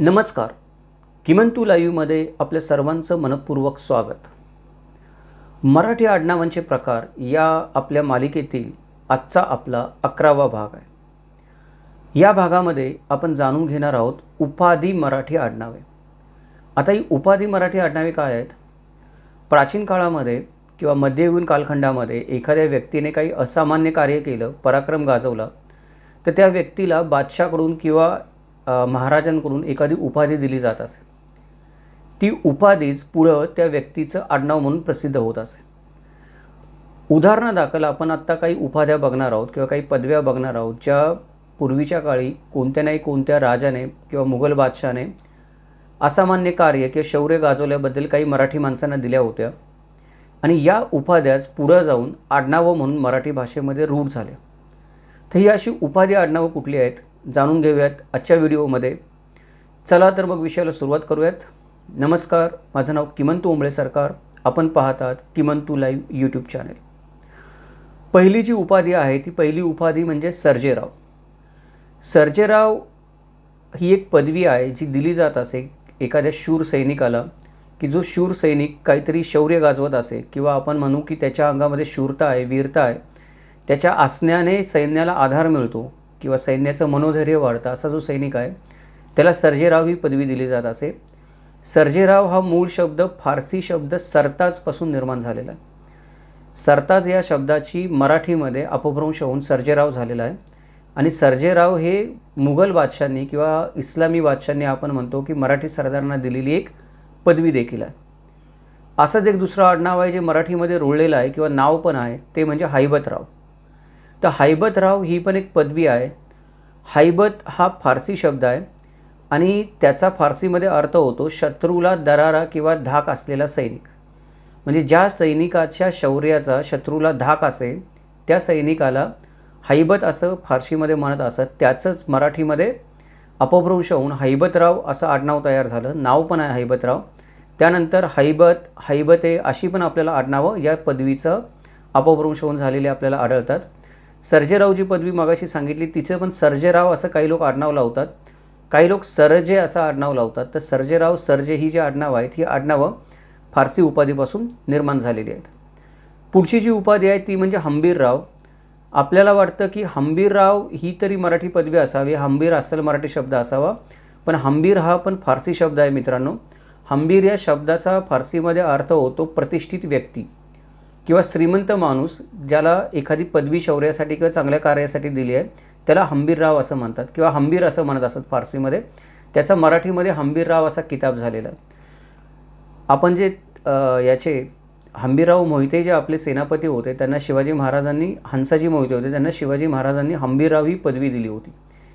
नमस्कार. किमंतू लाईव्हमध्ये आपल्या सर्वांचं मनपूर्वक स्वागत. मराठी आडनावांचे प्रकार या आपल्या मालिकेतील आजचा आपला अकरावा भाग आहे. या भागामध्ये आपण जाणून घेणार आहोत उपाधी मराठी आडनावे. आता ही उपाधी मराठी आडनावे काय आहेत? प्राचीन काळामध्ये किंवा मध्ययुगीन कालखंडामध्ये एखाद्या व्यक्तीने काही असामान्य कार्य केलं पराक्रम गाजवला तर त्या व्यक्तीला बादशाकडून किंवा महाराजांकडून एखादी उपाधी दिली जात असे. ती उपाधीच पुढं त्या व्यक्तीचं आडनाव म्हणून प्रसिद्ध होत असे. उदाहरणादाखल आपण आत्ता काही उपाध्या बघणार आहोत किंवा काही पदव्या बघणार आहोत ज्या पूर्वीच्या काळी कोणत्या नाही कोणत्या राजाने किंवा मुघल बादशहाने असामान्य कार्य किंवा शौर्य गाजवल्याबद्दल काही मराठी माणसांना दिल्या होत्या. आणि या उपाध्याच पुढं जाऊन आडनावं म्हणून मराठी भाषेमध्ये रूढ झाल्या. तर ही अशी उपाधी आडनावं कुठली आहेत? जाणून घेऊयात आजच्या व्हिडिओमध्ये. चला तर मग विषयाला सुरुवात करूयात. नमस्कार माझं नाव किमंतू ओंबळे सरकार. आपण पाहतात किमंतू लाईव्ह यूट्यूब चॅनेल. पहिली जी उपाधी आहे ती पहिली उपाधी म्हणजे सर्जेराव. सर्जेराव ही एक पदवी आहे जी दिली जात असे एखाद्या शूर सैनिकाला की जो शूर सैनिक काहीतरी शौर्य गाजवत असे किंवा आपण म्हणू की त्याच्या अंगामध्ये शूरता आहे वीरता आहे त्याच्या असण्याने सैन्याला आधार मिळतो. किंवा सैन्याचं मनोधैर्य वाढतं असा जो सैनिक आहे त्याला सर्जेराव ही पदवी दिली जात असे. सर्जेराव हा मूळ शब्द फारसी शब्द सरताजपासून निर्माण झालेला आहे. सरताज या शब्दाची मराठीमध्ये अपभ्रंश होऊन सर्जेराव झालेला आहे. आणि सर्जेराव हे मुघल बादशांनी किंवा इस्लामी बादशांनी आपण म्हणतो की मराठी सरदारांना दिलेली एक पदवी देखील आहे. असंच एक दुसरं आडनाव आहे जे मराठीमध्ये रुळलेलं आहे किंवा नाव पण आहे ते म्हणजे हैबतराव तर हैबतराव ही पण एक पदवी आहे. हैबत हा फारसी शब्द आहे आणि त्याचा फारसीमध्ये अर्थ होतो शत्रूला दरारा किंवा धाक असलेला सैनिक. म्हणजे ज्या सैनिकाच्या शौर्याचा शत्रूला धाक असेल त्या सैनिकाला हैबत असं फारशीमध्ये म्हणत असत. त्याचंच मराठीमध्ये अपभ्रंश होऊन हैबतराव असं आडनाव तयार झालं. नाव पण आहे हैबतराव त्यानंतर हैबत हैबते अशी पण आपल्याला आडनावं या पदवीचं अपभ्रंश होऊन झालेली आपल्याला आढळतात. सर्जेराव जी पदवी मागाशी सांगितली. तिचं पण सर्जेराव असं काही लोक आडनाव लावतात. काही लोक सरजे असं आडनाव लावतात. तर सर्जेराव सरजे ही जी आडनाव आहेत ही आडनावं फारसी उपाधीपासून निर्माण झालेली आहेत. पुढची जी उपाधी आहे ती म्हणजे हंबीरराव. आपल्याला वाटतं की हंबीरराव ही तरी मराठी पदवी असावी. हंबीर असल मराठी शब्द असावा. पण हंबीर हा पण फारसी शब्द आहे मित्रांनो. हंबीर या शब्दाचा फारसीमध्ये अर्थ होतो प्रतिष्ठित व्यक्ती. किंवा श्रीमंत माणूस ज्याला एखादी पदवी शौर्यासाठी किंवा चांगल्या कार्यासाठी दिली आहे त्याला हंबीरराव असं म्हणतात किंवा हंबीर असं म्हणत असतात फारसीमध्ये. त्याचा मराठीमध्ये हंबीरराव असा किताब झालेला आहे. आपण जे याचे हंबीरराव मोहिते जे आपले सेनापती होते त्यांना शिवाजी महाराजांनी हंसाजी मोहिते होते त्यांना शिवाजी महाराजांनी हंबीरराव ही पदवी दिली होती.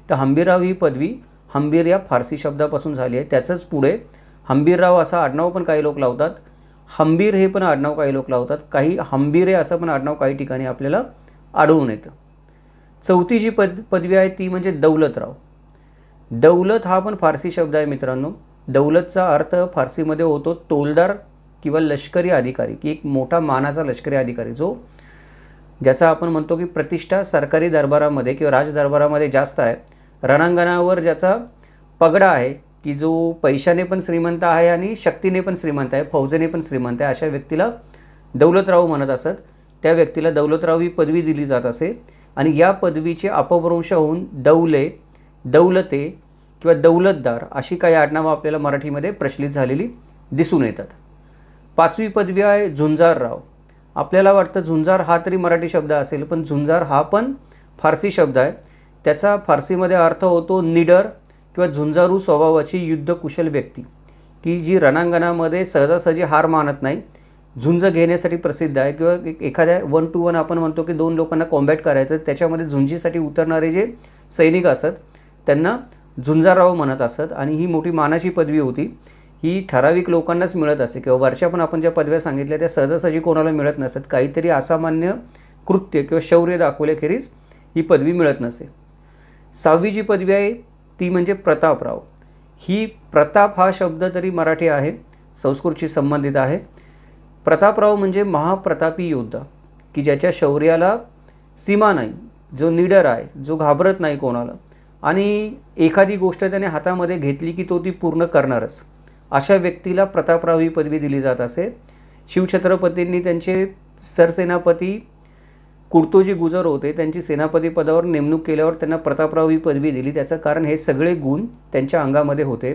तर हंबीरराव ही पदवी हंबीर या फारसी शब्दापासून झाली आहे. त्याचंच पुढे हंबीरराव असा आडनाव पण काही लोक लावतात. हंबीर हे पण आडनाव काही लोक लावतात. काही हंबीरे असं पण आडनाव काही ठिकाणी आपल्याला आढळून येतं. चौथी जी पद पदवी आहे ती म्हणजे दौलतराव. दौलत हा पण फारसी शब्द आहे मित्रांनो. दौलतचा अर्थ फारसीमध्ये होतो तोलदार किंवा लष्करी अधिकारी की एक मोठा मानाचा लष्करी अधिकारी जो ज्याचा आपण म्हणतो की प्रतिष्ठा सरकारी दरबारामध्ये किंवा राजदरबारामध्ये जास्त आहे. रणांगणावर ज्याचा पगडा आहे की जो पैशाने पण श्रीमंत आहे आणि शक्तीने पण श्रीमंत आहे फौजेने पण श्रीमंत आहे अशा व्यक्तीला दौलतराव म्हणत असत. त्या व्यक्तीला दौलतराव ही पदवी दिली जात असे आणि या पदवीचे अपभ्रंश होऊन दौले दौलते किंवा दौलतदार अशी काही आडनावं आपल्याला मराठीमध्ये प्रचलित झालेली दिसून येतात. पाचवी पदवी आहे झुंजारराव. आपल्याला वाटतं झुंजार हा तरी मराठी शब्द असेल पण झुंजार हा पण फारसी शब्द आहे. त्याचा फारसीमध्ये अर्थ होतो निडर किंवा झुंजारू स्वभावाची युद्धकुशल व्यक्ती. की जी रणांगणामध्ये सहजासहजी हार मानत नाही झुंज घेण्यासाठी प्रसिद्ध आहे किंवा एक- एखाद्या वन टू वन आपण म्हणतो की दोन लोकांना कॉम्बॅट करायचं त्याच्यामध्ये झुंजीसाठी उतरणारे जे सैनिक असत त्यांना झुंजाराव म्हणत असत आणि ही मोठी मानाची पदवी होती. ही ठराविक लोकांनाच मिळत असते किंवा वरच्या पण आपण ज्या पदव्या सांगितल्या त्या सहजासहजी कोणाला मिळत नसतात काहीतरी असामान्य कृत्य किंवा शौर्य दाखवल्याखेरीज ही पदवी मिळत नसे. सहावी जी पदवी आहे ती म्हणजे प्रतापराव ही प्रताप हा शब्द तरी मराठी आहे संस्कृतशी संबंधित आहे. प्रतापराव म्हणजे महाप्रतापी योद्धा की ज्याच्या शौर्याला सीमा नाही जो निडर आहे जो घाबरत नाही कोणाला. आणि एखादी गोष्ट त्याने हातामध्ये घेतली की तो ती पूर्ण करणारच. अशा व्यक्तीला प्रतापराव ही पदवी दिली जात असे. शिवछत्रपतींनी त्यांचे सरसेनापती कुर्तोजी गुजर होते त्यांची सेनापती पदावर नेमणूक केल्यावर त्यांना प्रतापराव ही पदवी दिली. त्याचं कारण हे सगळे गुण त्यांच्या अंगामध्ये होते.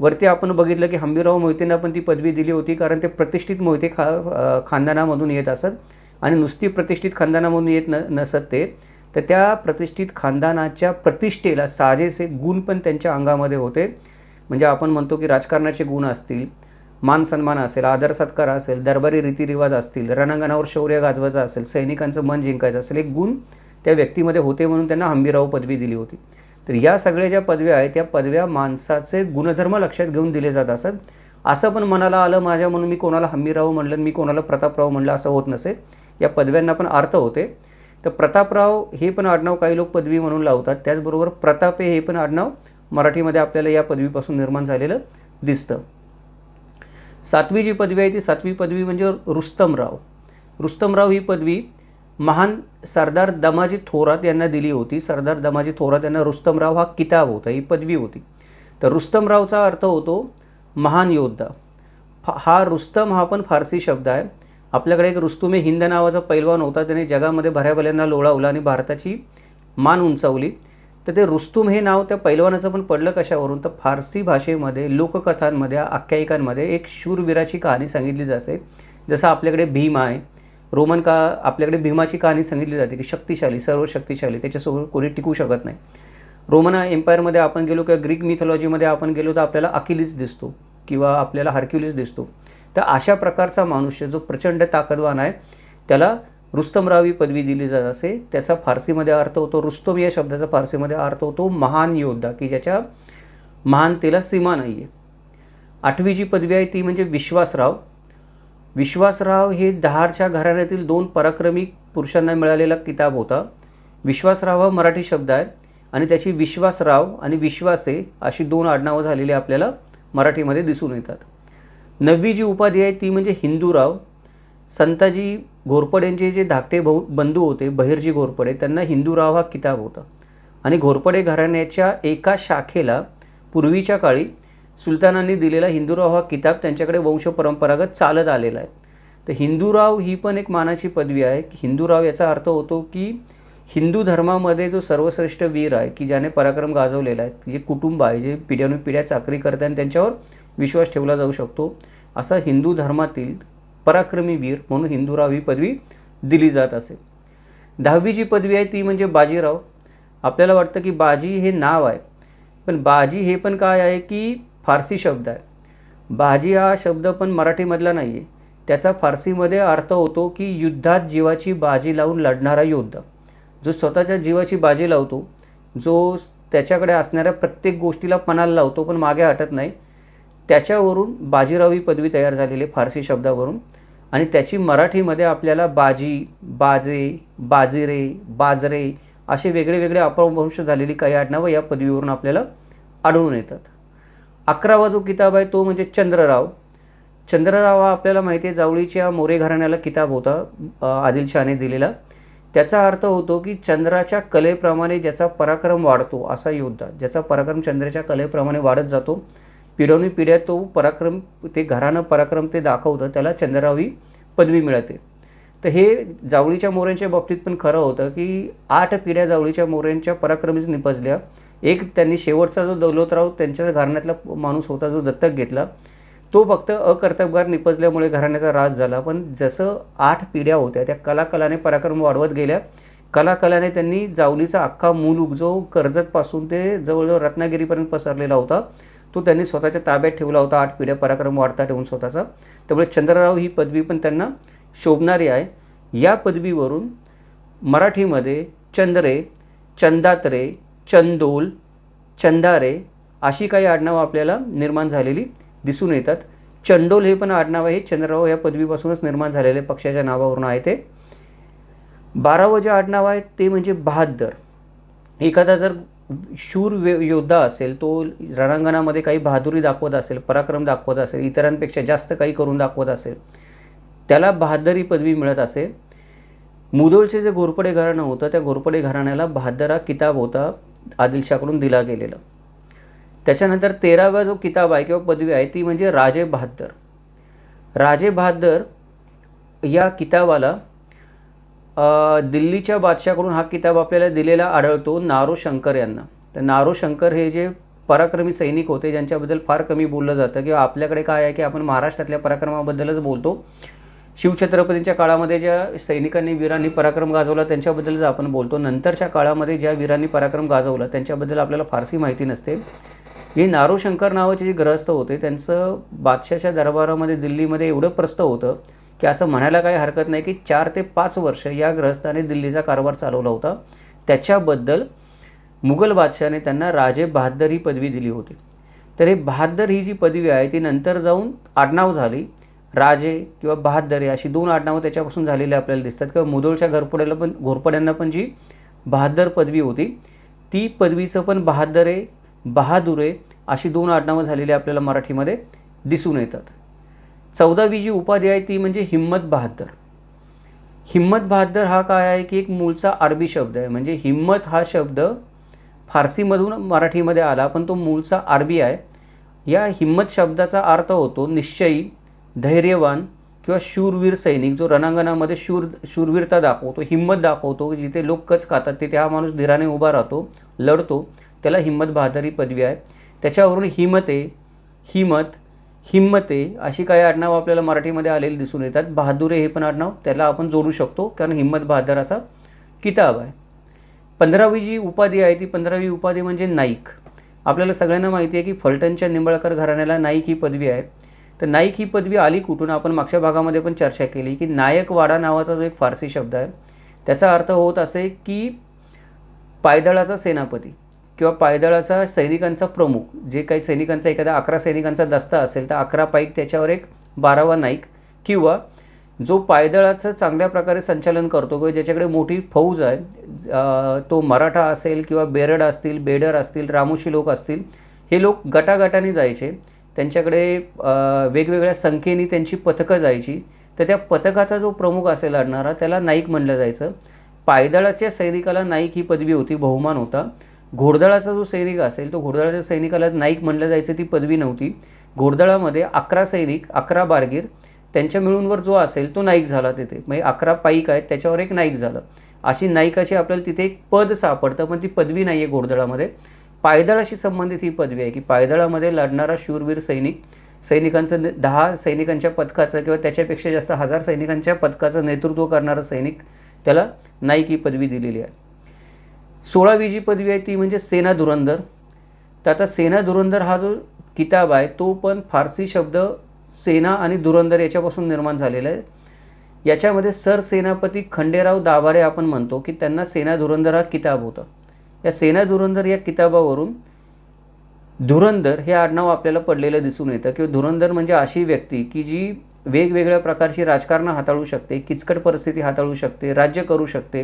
वरती आपण बघितलं की हंबीराव मोहितेंना पण ती पदवी दिली होती कारण ते प्रतिष्ठित मोहिते खा खानदानामधून येत असत आणि नुसती प्रतिष्ठित खानदानामधून येत न नसत ते. तर त्या प्रतिष्ठित खानदानाच्या प्रतिष्ठेला साजेसे गुण पण त्यांच्या अंगामध्ये होते. म्हणजे आपण म्हणतो की राजकारणाचे गुण असतील मान सन्मान असेल आदर सत्कार असेल दरबारी रीतिरिवाज असतील रणांगणावर शौर्य गाजवायचं असेल सैनिकांचं मन जिंकायचं असेल एक गुण त्या व्यक्तीमध्ये होते म्हणून त्यांना हंबीराव पदवी दिली होती. तर या सगळ्या ज्या पदव्या आहेत त्या पदव्या माणसाचे गुणधर्म लक्षात घेऊन दिले जात असत. असं पण मनाला आलं माझ्या म्हणून मी कोणाला हंबीराव म्हणलं मी कोणाला प्रतापराव म्हणलं असं होत नसे. या पदव्यांना पण अर्थ होते. तर प्रतापराव हे पण आडनाव काही लोक पदवी म्हणून लावतात. त्याचबरोबर प्रतापे हे पण आडनाव मराठीमध्ये आपल्याला या पदवीपासून निर्माण झालेलं दिसतं. सातवी जी पदवी आहे ती सातवी पदवी म्हणजे रुस्तमराव. रुस्तमराव ही पदवी महान सरदार दमाजी थोरात यांना दिली होती. सरदार दमाजी थोरात यांना रुस्तमराव हा किताब होता ही पदवी होती. तर रुस्तमरावचा अर्थ होतो महान योद्धा. हा रुस्तम हा पण फारसी शब्द आहे. आपल्याकडे एक रुस्तुमे हिंद नावाचा पैलवान होता. त्याने जगामध्ये भऱ्याभल्यांना लोळावला आणि भारताची मान उंचावली. तर ते रुस्तुम हे नाव त्या पैलवानाचं पण पडलं कशावरून? तर फारसी भाषेमध्ये लोककथांमध्ये आख्यायिकांमध्ये एक शूरवीराची कहाणी सांगितली जाते. जसं आपल्याकडे भीम आहे रोमन का आपल्याकडे भीमाची कहाणी सांगितली जाते की शक्तिशाली सर्व शक्तिशाली त्याच्यासोबत कोणी टिकू शकत नाही. रोमन एम्पायरमध्ये आपण गेलो किंवा ग्रीक मिथॉलॉजीमध्ये आपण गेलो तर आपल्याला अकिलीस दिसतो किंवा आपल्याला हर्क्युलिस दिसतो. तर अशा प्रकारचा मनुष्य जो प्रचंड ताकदवान आहे त्याला रुस्तमराव ही पदवी दिली जात असे. त्याचा फारसीमध्ये अर्थ होतो रुस्तम या शब्दाचा फारसीमध्ये अर्थ होतो महान योद्धा की ज्याच्या महानतेला सीमा नाही आहे आठवी जी पदवी आहे ती म्हणजे विश्वासराव. विश्वासराव हे दहारच्या घराण्यातील दोन पराक्रमी पुरुषांना मिळालेला किताब होता. विश्वासराव हा मराठी शब्द आहे आणि त्याची विश्वासराव आणि विश्वासे अशी दोन आडनावं झालेली आपल्याला मराठीमध्ये दिसून येतात. नववी जी उपाधी आहे ती म्हणजे हिंदूराव. संताजी घोरपडेंचे जे धाकटे भाऊ बंधू होते बहिर्जी घोरपडे त्यांना हिंदूराव हा किताब होता. आणि घोरपडे घराण्याच्या एका शाखेला पूर्वीच्या काळी सुलतानांनी दिलेला हिंदूराव हा किताब त्यांच्याकडे वंश परंपरागत चालत आलेला आहे. तर हिंदूराव ही पण एक मानाची पदवी आहे. हिंदूराव याचा अर्थ होतो की हिंदू धर्मामध्ये जो सर्वश्रेष्ठ वीर आहे की ज्याने पराक्रम गाजवलेला आहे जे कुटुंब आहे जे पिढ्यानुपिढ्या चाकरी करतात आणि त्यांच्यावर विश्वास ठेवला जाऊ शकतो असा हिंदू धर्मातील पराक्रमी वीर म्हणून हिंदूराव ही पदवी दिली जात असे. दहावी जी पदवी आहे ती म्हणजे बाजीराव. आपल्याला वाटतं की बाजी हे नाव आहे. पण बाजी हे पण काय आहे की फारसी शब्द आहे. बाजी हा शब्द पण मराठीमधला नाही आहे त्याचा फारसीमध्ये अर्थ होतो की युद्धात जीवाची बाजी लावून लढणारा योद्धा. जो स्वतःच्या जीवाची बाजी लावतो जो त्याच्याकडे असणाऱ्या प्रत्येक गोष्टीला पणाला लावतो पण मागे हटत नाही त्याच्यावरून बाजीराव ही पदवी तयार झालेली आहे फारसी शब्दावरून. आणि त्याची मराठीमध्ये आपल्याला बाजी बाजे बाजिरे बाजरे असे वेगळे वेगळे अपभ्रंश झालेली काही आडनावं या पदवीवरून आपल्याला आढळून येतात. अकरावा जो किताब आहे तो म्हणजे चंद्रराव. चंद्रराव हा आपल्याला माहिती आहे जावळीच्या मोरे घराण्याला किताब होता आदिलशहाने दिलेला. त्याचा अर्थ होतो की चंद्राच्या कलेप्रमाणे ज्याचा पराक्रम वाढतो असा योद्धा ज्याचा पराक्रम चंद्राच्या कलेप्रमाणे वाढत जातो पिढवणी पिढ्या तो पराक्रम ते घरानं पराक्रम ते दाखवतं त्याला चंद्रराव ही पदवी मिळते. तर हे जावळीच्या मोऱ्यांच्या बाबतीत पण खरं होतं की आठ पिढ्या जावळीच्या मोऱ्यांच्या पराक्रमीच निपजल्या. एक त्यांनी शेवटचा जो दौलतराव त्यांच्या घराण्यातला माणूस होता जो दत्तक घेतला तो फक्त अकर्तबगार निपजल्यामुळे घराण्याचा राज झाला. पण जसं आठ पिढ्या होत्या त्या कलाकलाने पराक्रम वाढवत गेल्या. कलाकलाने त्यांनी जावलीचा अख्खा मुलूक जो कर्जतपासून ते जवळजवळ रत्नागिरीपर्यंत पसरलेला होता. तो त्यांनी स्वतःच्या ताब्यात ठेवला होता. आठ पिढ्या पराक्रम वाढता ठेवून स्वतःचा. त्यामुळे चंद्रराव ही पदवी पण त्यांना शोभणारी आहे. या पदवीवरून मराठीमध्ये चंद्रे चंदात्रे चंदोल चंदारे अशी काही आडनावं आपल्याला निर्माण झालेली दिसून येतात. चंडोल हे पण आडनाव आहे चंद्रराव या पदवीपासूनच निर्माण झालेले पक्षाच्या नावावरून आहे ते. बारावं जे आडनाव आहे ते म्हणजे बहाद्दर एखादा जर शूर योद्धा असेल तो रणांगणामध्ये काही बहादुरी दाखवत असेल पराक्रम दाखवत असेल इतरांपेक्षा जास्त काही करून दाखवत असेल त्याला बहादरी पदवी मिळत असेल. मुदोळचे जे घोरपडे घराणं होतं त्या घोरपडे घराण्याला बहादरा किताब होता आदिलशाकडून दिला गेलेला. त्याच्यानंतर तेरावा जो किताब आहे किंवा पदवी आहे ती म्हणजे राजे बहादर. राजे बहादर या किताबाला दिल्लीच्या बादशाकडून हा किताब आपल्याला दिलेला आढळतो नारो शंकर यांना. तर नारो शंकर हे जे पराक्रमी सैनिक होते ज्यांच्याबद्दल फार कमी बोललं जातं किंवा आपल्याकडे काय आहे की आपण महाराष्ट्रातल्या पराक्रमाबद्दलच बोलतो. शिवछत्रपतींच्या काळामध्ये ज्या सैनिकांनी वीरांनी पराक्रम गाजवला त्यांच्याबद्दलच आपण बोलतो. नंतरच्या काळामध्ये ज्या वीरांनी पराक्रम गाजवला त्यांच्याबद्दल आपल्याला फारशी माहिती नसते. हे नारो शंकर नावाचे जे ग्रहस्थ होते त्यांचं बादशाच्या दरबारामध्ये दिल्लीमध्ये एवढं प्रस्त होतं की असं म्हणायला काही हरकत नाही की चार ते पाच वर्ष या ग्रहस्थाने दिल्लीचा कारभार चालवला होता. त्याच्याबद्दल मुघल बादशाने त्यांना राजे बहादर ही पदवी दिली होती. तर हे बहादर ही जी पदवी आहे ती नंतर जाऊन आडनाव झाली. राजे किंवा बहादरे अशी दोन आडनावं त्याच्यापासून झालेली आपल्याला दिसतात. किंवा मुदोळच्या घरपड्याला पण घोरपड्यांना पण जी बहादर पदवी होती ती पदवीचं पण बहादरे बहादुरे अशी दोन आडनावं झालेली आपल्याला मराठीमध्ये दिसून येतात. चौदावी जी उपाधी आहे ती म्हणजे हिम्मत बहादर. हिम्मत बहादर हा काय आहे की एक मूळचा अरबी शब्द आहे. म्हणजे हिम्मत हा शब्द फारसीमधून मराठीमध्ये आला पण तो मूळचा अरबी आहे. या हिम्मत शब्दाचा अर्थ होतो निश्चयी धैर्यवान किंवा शूरवीर सैनिक जो रणांगणामध्ये शूर शूरवीरता दाखवतो हिम्मत दाखवतो जिथे लोक कच खातात तिथे हा माणूस धीराने उभा राहतो लढतो. त्याला हिम्मत बहादर ही पदवी आहे. त्याच्यावरून हिमते हिमत हिम्मते अशी काही आडनाव आपल्याला मराठीमध्ये आलेली दिसून येतात. बहादुरे हे पण आडनाव त्याला आपण जोडू शकतो कारण हिम्मत बहादर असा किताब आहे. पंधरावी जी उपाधी आहे ती पंधरावी उपाधी म्हणजे नाईक. आपल्याला सगळ्यांना माहिती आहे की फलटणच्या निंबाळकर घराण्याला नाईक ही पदवी आहे. तर नाईक ही पदवी आली कुठून? आपण मागच्या भागामध्ये पण चर्चा केली की नायकवाडा नावाचा जो एक फारसी शब्द आहे त्याचा अर्थ होत असे की पायदळाचा सेनापती. किंवा पायदळाचा सैनिकांचा प्रमुख जे काही सैनिकांचा एखादा अकरा सैनिकांचा दस्ता असेल तर अकरा पाईक त्याच्यावर एक बारावा नाईक किंवा जो पायदळाचं चांगल्या प्रकारे संचालन करतो किंवा ज्याच्याकडे मोठी फौज आहे तो मराठा असेल किंवा बेरड असतील बेडर असतील रामोशी लोक असतील हे लोक गटागटाने जायचे. त्यांच्याकडे वेगवेगळ्या संख्येने त्यांची पथकं जायची. तर त्या पथकाचा जो प्रमुख असेल लढणारा त्याला नाईक म्हणलं जायचं. पायदळाच्या सैनिकाला नाईक ही पदवी होती बहुमान होता. घोडदळाचा जो सैनिक असेल तो घोडदळाच्या सैनिकाला नाईक म्हणलं जायचं ती पदवी नव्हती. घोडदळामध्ये अकरा सैनिक अकरा बारगीर त्यांच्या मिळूनवर जो असेल तो नाईक झाला तिथे. म्हणजे अकरा पाईक आहेत त्याच्यावर एक नाईक झालं. अशी नायिकाची आपल्याला तिथे एक पद सापडतं पण ती पदवी नाही आहे घोडदळामध्ये. पायदळाशी संबंधित ही पदवी आहे की पायदळामध्ये लढणारा शूरवीर सैनिक सैनिकांचं दहा सैनिकांच्या पथकाचं किंवा त्याच्यापेक्षा जास्त हजार सैनिकांच्या पथकाचं नेतृत्व करणारा सैनिक त्याला नाईक ही पदवी दिलेली आहे. सोळावी जी पदवी आहे ती म्हणजे सेना धुरंधर. तर आता सेना धुरंधर हा जो किताब आहे तो पण फारसी शब्द सेना आणि धुरंधर याच्यापासून निर्माण झालेला आहे. याच्यामध्ये सरसेनापती खंडेराव दाभाडे आपण म्हणतो की त्यांना सेना धुरंधर हा किताब होता. या सेना धुरंधर या किताबावरून धुरंधर हे आडनाव आपल्याला पडलेलं दिसून येतं किंवा धुरंधर म्हणजे अशी व्यक्ती की जी वेगवेगळ्या प्रकारची राजकारणं हाताळू शकते किचकट परिस्थिती हाताळू शकते राज्य करू शकते.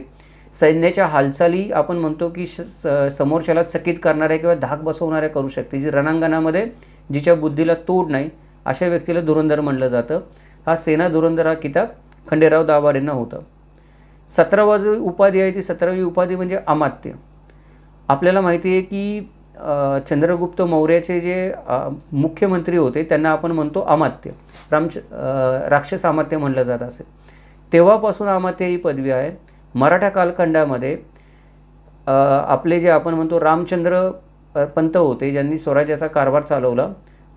सैन्याच्या हालचाली आपण म्हणतो की श- समोरच्याला चकित करणाऱ्या किंवा धाक बसवणाऱ्या करू शकते. जी रणांगणामध्ये जिच्या बुद्धीला तोड नाही अशा व्यक्तीला धुरंधर म्हणलं जातं. हा सेना धुरंधर हा किताब खंडेराव दाभाडेंना होता. सतरावा जो उपाधी आहे ती सतरावी उपाधी म्हणजे अमात्य. आपल्याला माहिती आहे की चंद्रगुप्त मौर्याचे जे मुख्यमंत्री होते त्यांना आपण म्हणतो अमात्य. रामच राक्षस अमात्य म्हणलं जात असेल तेव्हापासून अमात्य ही पदवी आहे. मराठा कालखंडामध्ये आपले जे आपण म्हणतो रामचंद्र पंत होते ज्यांनी स्वराज्याचा कारभार चालवला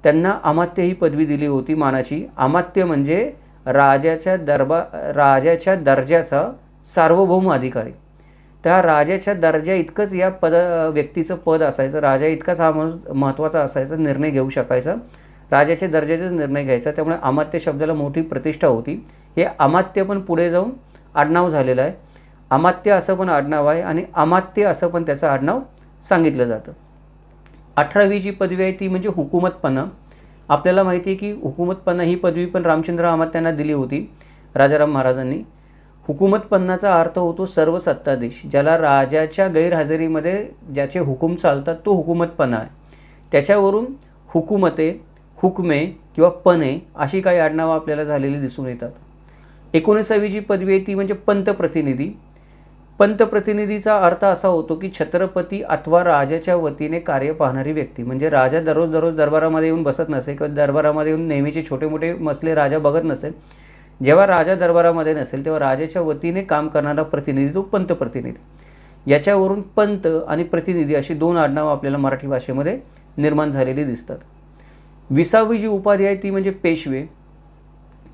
त्यांना अमात्य ही पदवी दिली होती मानाची. अमात्य म्हणजे राजाच्या दरबा राजाच्या दर्जाचा सार्वभौम अधिकारी. त्या राजाच्या दर्जा इतकंच या पद व्यक्तीचं पद असायचं राजा इतकाच हा माणूस महत्त्वाचा असायचा निर्णय घेऊ शकायचा. राजाच्या दर्जाचाच निर्णय घ्यायचा त्यामुळे अमात्य शब्दाला मोठी प्रतिष्ठा होती. हे अमात्य पण पुढे जाऊन आडनाव झालेलं आहे. अमात्य असं पण आडनाव आहे आणि अमात्य असं पण त्याचं आडनाव सांगितलं जातं. अठरावी जी पदवी आहे ती म्हणजे हुकुमतपणा. आपल्याला माहिती आहे की हुकुमतपणा ही पदवी पण रामचंद्र अमात्यांना दिली होती राजाराम महाराजांनी. हुकूमतपन्नाचा अर्थ होतो सर्व सत्ताधीश ज्याला राजाच्या गैरहजेरीमध्ये ज्याचे हुकूम चालतात तो हुकूमतपणा आहे. त्याच्यावरून हुकुमते हुकमे किंवा पणे अशी काही आडनावं आपल्याला झालेली दिसून येतात. एकोणीसावी जी पदवी आहे ती म्हणजे पंतप्रतिनिधी. पंतप्रतिनिधीचा अर्थ असा होतो की छत्रपती अथवा राजाच्या वतीने कार्य पाहणारी व्यक्ती म्हणजे राजा दररोज दररोज दरबारामध्ये येऊन बसत नसे किंवा दरबारामध्ये येऊन नेहमीचे छोटे मोठे मसले राजा बघत नसेल जेव्हा राजा दरबारामध्ये नसेल तेव्हा राजाच्या वतीने काम करणारा प्रतिनिधी तो पंतप्रतिनिधी. याच्यावरून पंत आणि प्रतिनिधी अशी दोन आडनावं आपल्याला मराठी भाषेमध्ये निर्माण झालेली दिसतात. विसावी जी उपाधी आहे ती म्हणजे पेशवे.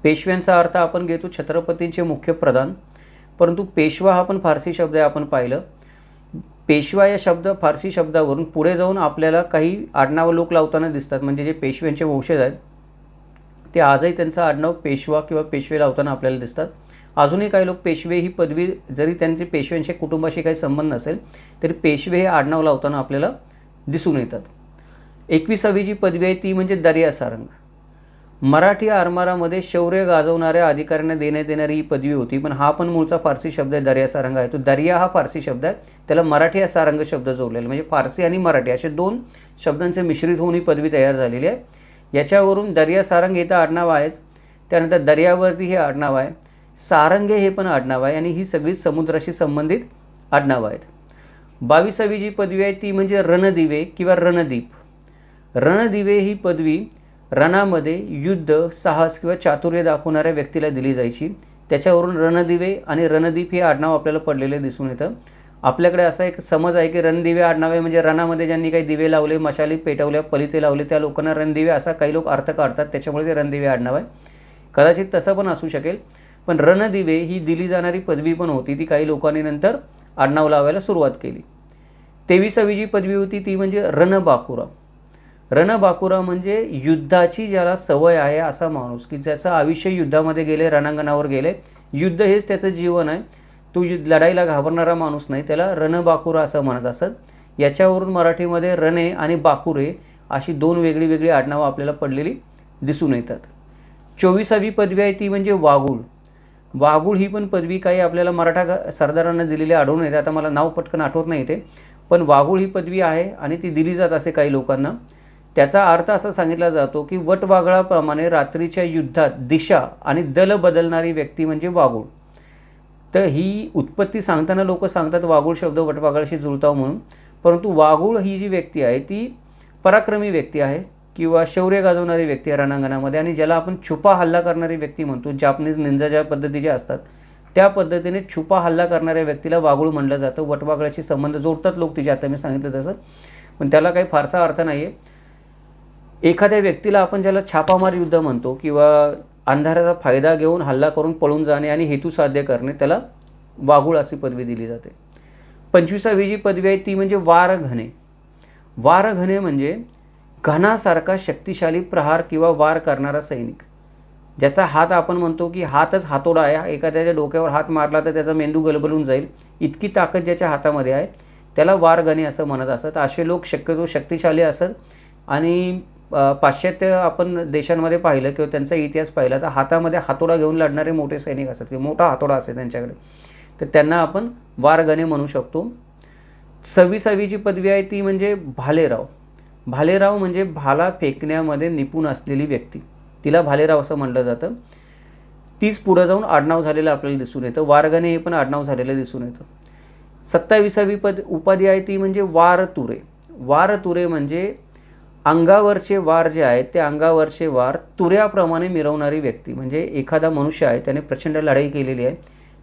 पेशव्यांचा अर्थ आपण घेतो छत्रपतींचे मुख्य प्रधान परंतु पेशवा हा पण फारसी शब्द आहे आपण पाहिलं. पेशवा या शब्द फारसी शब्दावरून पुढे जाऊन आपल्याला काही आडनावं लोक लावताना दिसतात. म्हणजे जे पेशव्यांचे वंशज आहेत ते आजही त्यांचं आडनाव पेशवा किंवा पेशवे लावताना आपल्याला दिसतात. अजूनही काही लोक पेशवे ही पदवी जरी त्यांचे पेशव्यांच्या कुटुंबाशी काही संबंध नसेल तरी पेशवे हे आडनाव लावताना आपल्याला दिसून येतात. एकविसावी जी पदवी आहे ती म्हणजे दर्या सारंग मराठी आरमारामध्ये शौर्य गाजवणाऱ्या अधिकाऱ्यांना देण्यात येणारी ही पदवी होती पण हा पण मूळचा फारसी शब्द आहे दर्या सारंग आहे. तो दर्या हा फारसी शब्द आहे. त्याला मराठी हा सारंग शब्द जोडलेला म्हणजे फारसी आणि मराठी असे दोन शब्दांचे मिश्रित होऊन ही पदवी तयार झालेली आहे. याच्यावरून दर्या सारंग हे तर आडनाव आहेच. त्यानंतर दर्यावरती हे आडनाव आहे. सारंगे हे पण आडनाव आहे. आणि ही सगळी समुद्राशी संबंधित आडनावं आहेत. बावीसावी जी पदवी आहे ती म्हणजे रणदिवे किंवा रणदीप. रणदिवे ही पदवी रणामध्ये युद्ध साहस किंवा चातुर्य दाखवणाऱ्या व्यक्तीला दिली जायची. त्याच्यावरून रणदिवे आणि रणदीप हे आडनाव आपल्याला पडलेले दिसून येतं. आपल्याकडे असा एक समज आहे की रणदिवे आडनावे म्हणजे रणामध्ये ज्यांनी काही दिवे लावले मशाली पेटवल्या पलिते लावले त्या लोकांना रणदिवे असा काही लोक अर्थ काढतात त्याच्यामुळे ते रणदिवे आडनाव आहे. कदाचित तसं पण असू शकेल पण रणदिवे ही दिली जाणारी पदवी पण होती. ती काही लोकांनी नंतर आडनाव लावायला सुरुवात केली. तेवीसावी जी पदवी होती ती म्हणजे रणबाकुरा. रणबाकुरा म्हणजे युद्धाची ज्याला सवय आहे असा माणूस की ज्याचं आयुष्य युद्धामध्ये गेले रणांगणावर गेले. युद्ध हेच त्याचं जीवन आहे. तो युद्ध लढाईला घाबरणारा माणूस नाही त्याला रणबाकुरा असं म्हणत असत. याच्यावरून मराठीमध्ये रणे आणि बाकुरे अशी दोन वेगळी वेगळी आडनावं आपल्याला पडलेली दिसून येतात. चोवीसावी पदवी आहे ती म्हणजे वाघुळ. वाघुळ ही पण पदवी काही आपल्याला मराठा सरदारांना दिलेली आढळून येते. आता मला नाव पटकन आठवत नाही ते. पण वाघूळ ही पदवी आहे आणि ती दिली जात असे काही लोकांना. त्याचा अर्थ असा सांगितला जातो की वटवागळाप्रमाणे रात्रीच्या युद्धात दिशा आणि दल बदलणारी व्यक्ती म्हणजे वागुळ तर ही उत्पत्ती सांगताना लोक सांगतात वागुळ शब्द वटवागळाशी जुळताव म्हणून. परंतु वागुळ ही जी व्यक्ती आहे ती पराक्रमी व्यक्ती आहे किंवा शौर्य गाजवणारी व्यक्ती आहे रणांगणामध्ये आणि ज्याला आपण छुपा हल्ला करणारी व्यक्ती म्हणतो. जापनीज निंजा ज्या पद्धतीचे असतात त्या पद्धतीने छुपा हल्ला करणाऱ्या व्यक्तीला वागुळ म्हणलं जातं. वटवागळाशी संबंध जोडतात लोक तिचे आता मी सांगितलं तसं. पण त्याला काही फारसा अर्थ नाही आहे एखाद्या व्यक्तीला आपण ज्याला छापामार युद्ध म्हणतो किंवा अंधाराचा फायदा घेऊन हल्ला करून पळून जाणे आणि हेतू साध्य करणे त्याला वाघुळ अशी पदवी दिली जाते. पंचवीसावी जी पदवी आहे ती म्हणजे वार घने वार घने म्हणजे घनासारखा शक्तिशाली प्रहार किंवा वार करणारा सैनिक ज्याचा हात आपण म्हणतो की हातच हातोडा आहे. एखाद्याच्या डोक्यावर हात मारला तर त्याचा मेंदू गलबलून जाईल. इतकी ताकद ज्याच्या हातामध्ये आहे त्याला वारगणे असं म्हणत असत. असे लोक शक्यतो शक्तिशाली असत आणि पाश्चात्य आपण देशांमध्ये पाहिलं किंवा त्यांचा इतिहास पाहिला तर हातामध्ये हातोडा घेऊन लढणारे मोठे सैनिक असतात किंवा मोठा हातोडा असेल त्यांच्याकडे. तर त्यांना आपण वारगणे म्हणू शकतो. सव्वीसावी जी पदवी आहे ती म्हणजे भालेराव. भालेराव म्हणजे भाला फेकण्यामध्ये निपुण असलेली व्यक्ती. तिला भालेराव असं म्हटलं जातं. तीच पुढं जाऊन आडनाव झालेलं आपल्याला दिसून येतं. वारगणे हे पण आडनाव झालेलं दिसून येतं. सत्तावीसावी पद उपाधी आहे ती म्हणजे वारतुरे. वारतुरे म्हणजे अंगावरचे वार जे आहेत ते अंगावरचे वार तुऱ्याप्रमाणे मिरवणारी व्यक्ती म्हणजे एखादा मनुष्य आहे त्याने प्रचंड लढाई केलेली आहे.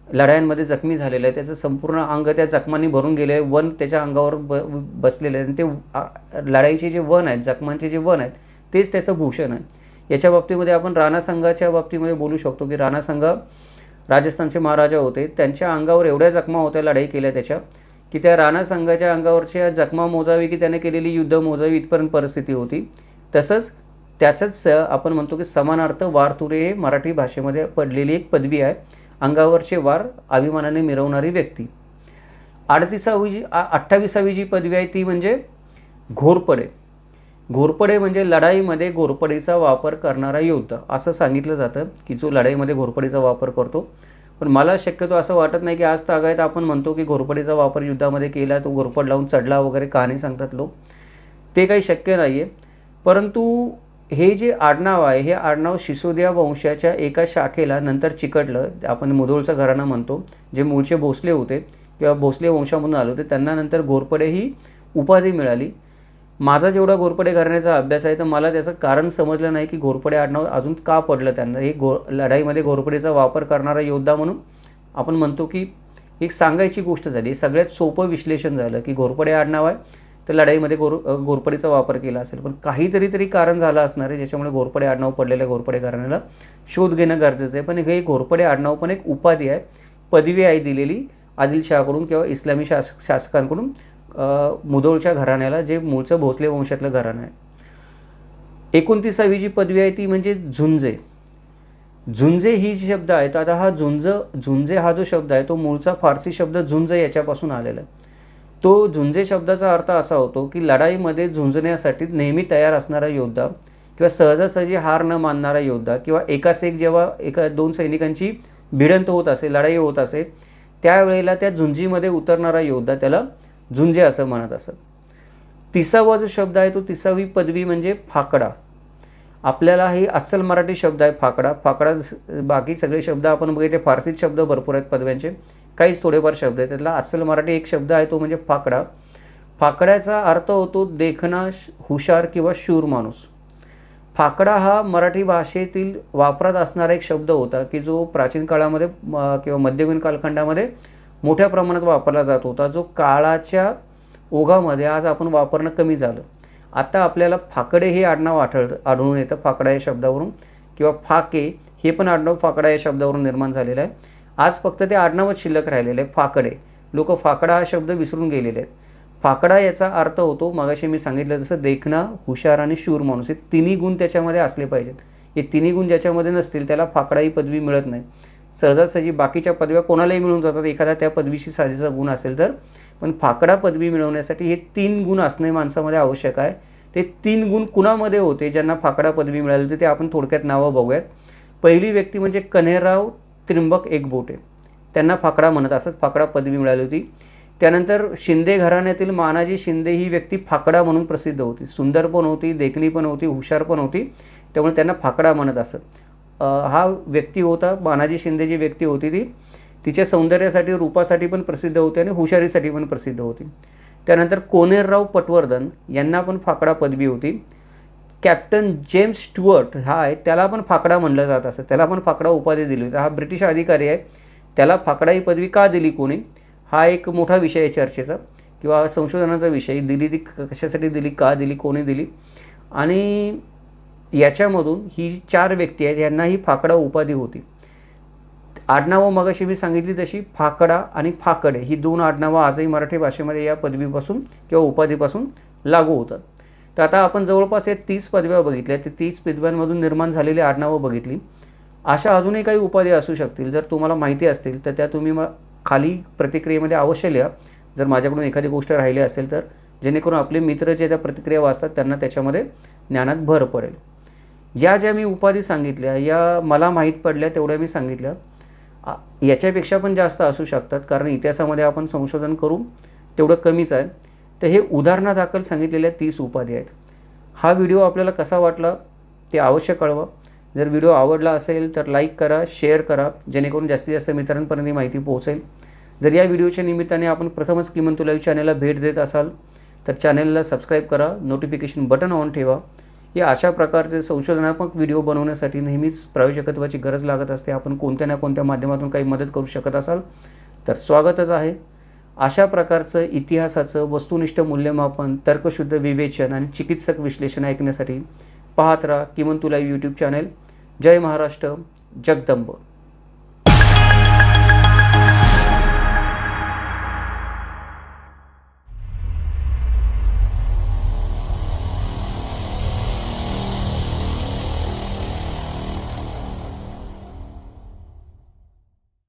लढायांमध्ये जखमी झालेलं आहे त्याचं संपूर्ण अंग त्या जखमांनी भरून गेले आहे वन त्याच्या अंगावर ब बसलेलं आहे. आणि ते लढाईचे जे वन आहेत जखमांचे जे वन आहेत तेच त्याचं भूषण आहे. याच्या बाबतीमध्ये आपण राणा संघाच्या बाबतीमध्ये बोलू शकतो की राणा संघ राजस्थानचे महाराजा होते. त्यांच्या अंगावर एवढ्या जखमा होत्या लढाई केल्या त्याच्या. की त्या राणा संघाच्या अंगावरच्या जखमा मोजावी की त्याने केलेली युद्ध मोजावी इथपर्यंत परिस्थिती होती. तसंच त्याचंच आपण म्हणतो की समानार्थ वारतुरे हे मराठी भाषेमध्ये पडलेली एक पदवी आहे. अंगावरचे वार अभिमानाने मिरवणारी व्यक्ती. अडतीसावी जी अठ्ठावीसावी जी पदवी आहे ती म्हणजे घोरपडे. घोरपडे म्हणजे लढाईमध्ये घोरपडीचा वापर करणारा योद्धा. असं सांगितलं जातं की जो लढाईमध्ये घोरपडीचा वापर करतो पण मला शक्यतो असं वाटत नाही की आज तागायत आपण म्हणतो की घोरपडीचा वापर युद्धामध्ये केला तो घोरपड लावून चढला वगैरे कहाणी सांगतात लोक. ते काही शक्य नाही आहे परंतु हे जे आडनाव आहे हे आडनाव शिसोदिया वंशाच्या एका शाखेला नंतर चिकटलं. आपण मुधोळचं घराणं म्हणतो जे मूळचे भोसले होते किंवा भोसले वंशामधून आले होते त्यांना नंतर घोरपडे ही उपाधी मिळाली. माझा जेवढा घोरपडे घराण्याचा अभ्यास आहे तर मला त्याचं कारण समजलं नाही की घोरपडे आडनाव अजून का पडलं त्यांना. हे गो लढाईमध्ये घोरपडेचा वापर करणारा योद्धा म्हणून आपण म्हणतो की एक सांगायची गोष्ट झाली. सगळ्यात सोपं विश्लेषण झालं की घोरपडे आडनाव आहे तर लढाईमध्ये गोर घोरपडीचा वापर केला असेल. पण काहीतरी तरी कारण झालं असणार आहे ज्याच्यामुळे घोरपडे आडनाव पडलेल्या घोरपडे घराण्याला शोध घेणं गरजेचं आहे. पण हे घोरपडे आडनाव पण एक उपाधी आहे. पदवी आहे दिलेली आदिलशहाकडून किंवा इस्लामी शास शासकांकडून. मुदोळच्या घराण्याला जे मूळचं भोसले वंशातलं घराणं आहे. एकोणतीसावी जी पदवी आहे ती म्हणजे झुंजे. झुंजे ही जी शब्द आहेत आता हा झुंज झुंजे हा जो शब्द आहे तो मूळचा फारसी शब्द झुंज याच्यापासून आलेला आहे. तो झुंजे शब्दाचा अर्थ असा होतो की लढाईमध्ये झुंजण्यासाठी नेहमी तयार असणारा योद्धा किंवा सहजासहजी हार न मानणारा योद्धा किंवा एकास एक जेव्हा एका दोन सैनिकांची भिडंत होत असे लढाई होत असे त्यावेळेला त्या झुंजीमध्ये उतरणारा योद्धा त्याला झुंजे असं म्हणत असत. तिसावा जो शब्द आहे तो तिसावी पदवी म्हणजे फाकडा. आपल्याला हे अस्सल मराठी शब्द आहे फाकडा. फाकडा बाकी सगळे शब्द आपण बघितले फारसीत शब्द भरपूर आहेत पदव्यांचे. काहीच थोडेफार शब्द आहेत. त्यातला अस्सल मराठी एक शब्द आहे तो म्हणजे फाकडा. फाकड्याचा अर्थ होतो देखणा हुशार किंवा शूर माणूस. फाकडा हा मराठी भाषेतील वापरात असणारा एक शब्द होता की जो प्राचीन काळामध्ये किंवा मध्ययुगीन कालखंडामध्ये मोठ्या प्रमाणात वापरला जात होता. जो काळाच्या ओघामध्ये आज आपण वापरणं कमी झालं. आता आपल्याला फाकडे हे आडनाव आढळ आढळून येतं. फाकडा या शब्दावरून किंवा फाके हे पण आडनाव फाकडा या शब्दावरून निर्माण झालेलं आहे. आज फक्त ते आडनावच शिल्लक राहिलेलं आहे फाकडे. लोक फाकडा हा शब्द विसरून गेलेले आहेत. फाकडा याचा अर्थ होतो मगाशी मी सांगितलं जसं देखणा हुशार आणि शूर माणूस हे तिन्ही गुण त्याच्यामध्ये असले पाहिजेत. हे तिन्ही गुण ज्याच्यामध्ये नसतील त्याला फाकडा ही पदवी मिळत नाही. सहजासहजी बाकीच्या पदव्या कोणालाही मिळून जातात. एखादा त्या पदवीशी साजेसा गुण असेल तर. पण फाकडा पदवी मिळवण्यासाठी हे तीन गुण असणे माणसामध्ये आवश्यक आहे. ते तीन गुण कुणामध्ये होते? ज्यांना फाकडा पदवी मिळाली होती ते आपण थोडक्यात नावं बघूयात. पहिली व्यक्ती म्हणजे कन्हेराव त्रिंबक एकबोटे. त्यांना फाकडा म्हणत असत फाकडा पदवी मिळाली होती. त्यानंतर शिंदे घराण्यातील मानाजी शिंदे ही व्यक्ती फाकडा म्हणून प्रसिद्ध होती. सुंदर पण होती देखणी पण होती हुशार पण होती. त्यामुळे त्यांना फाकडा म्हणत असत. हा व्यक्ती होता बानाजी शिंदे जी व्यक्ती होती ती तिच्या सौंदर्यासाठी रूपासाठी पण प्रसिद्ध होती आणि हुशारीसाठी पण प्रसिद्ध होती. त्यानंतर कोनेरराव पटवर्धन यांना पण फाकडा पदवी होती. कॅप्टन जेम्स स्टुअर्ट हा आहे त्याला पण फाकडा म्हणलं जात असं त्याला पण फाकडा उपाधी दिली होती. हा ब्रिटिश अधिकारी आहे त्याला फाकडा ही पदवी का दिली कोणी? हा एक मोठा विषय आहे चर्चेचा किंवा संशोधनाचा विषय दिली ती कशासाठी दिली का दिली कोणी दिली? आणि याच्यामधून ही चार व्यक्ती आहेत यांना ही फाकडा उपाधी होती. आडनावं मगाशी मी सांगितली तशी फाकडा आणि फाकडे ही दोन आडनावं आजही मराठी भाषेमध्ये या पदवीपासून किंवा उपाधीपासून लागू होतात. तर आता आपण जवळपास या तीस पदव्या बघितल्या ते तीस पदव्यांमधून निर्माण झालेली आडनावं बघितली. अशा अजूनही काही उपाधी असू शकतील. जर तुम्हाला माहिती असतील तर त्या तुम्ही मग खाली प्रतिक्रियेमध्ये अवश्य लिहा. जर माझ्याकडून एखादी गोष्ट राहिली असेल तर जेणेकरून आपले मित्र जे त्या प्रतिक्रिया वाचतात त्यांना त्याच्यामध्ये ज्ञानात भर पडेल. या ज्या मी उपाधी सांगितल्या या मला माहीत पडल्या तेवढ्या मी सांगितल्या. याच्यापेक्षा पण जास्त असू शकतात कारण इतिहासामध्ये आपण संशोधन करू तेवढं कमीच आहे. तर हे उदाहरणादाखल सांगितलेल्या तीस उपाधी आहेत. हा व्हिडिओ आपल्याला कसा वाटला ते अवश्य कळवा. जर व्हिडिओ आवडला असेल तर लाईक करा शेअर करा जेणेकरून जास्तीत जास्त मित्रांपर्यंत ही माहिती पोहोचेल. जर या व्हिडिओच्या निमित्ताने आपण प्रथमच किमंतू चॅनलला भेट देत असाल तर चॅनलला सबस्क्राईब करा नोटिफिकेशन बटन ऑन ठेवा. या अशा प्रकारचे संशोधनात्मक व्हिडिओ बनवण्यासाठी नेहमीच प्रायोजकत्वाची गरज लागत असते. आपण कोणत्या ना कोणत्या माध्यमातून काही मदत करू शकत असाल तर स्वागतच आहे. अशा प्रकारचं इतिहासाचं वस्तुनिष्ठ मूल्यमापन तर्कशुद्ध विवेचन आणि चिकित्सक विश्लेषण ऐकण्यासाठी पाहत राहा किमंतू तुला यूट्यूब चॅनल. जय महाराष्ट्र जगदंब.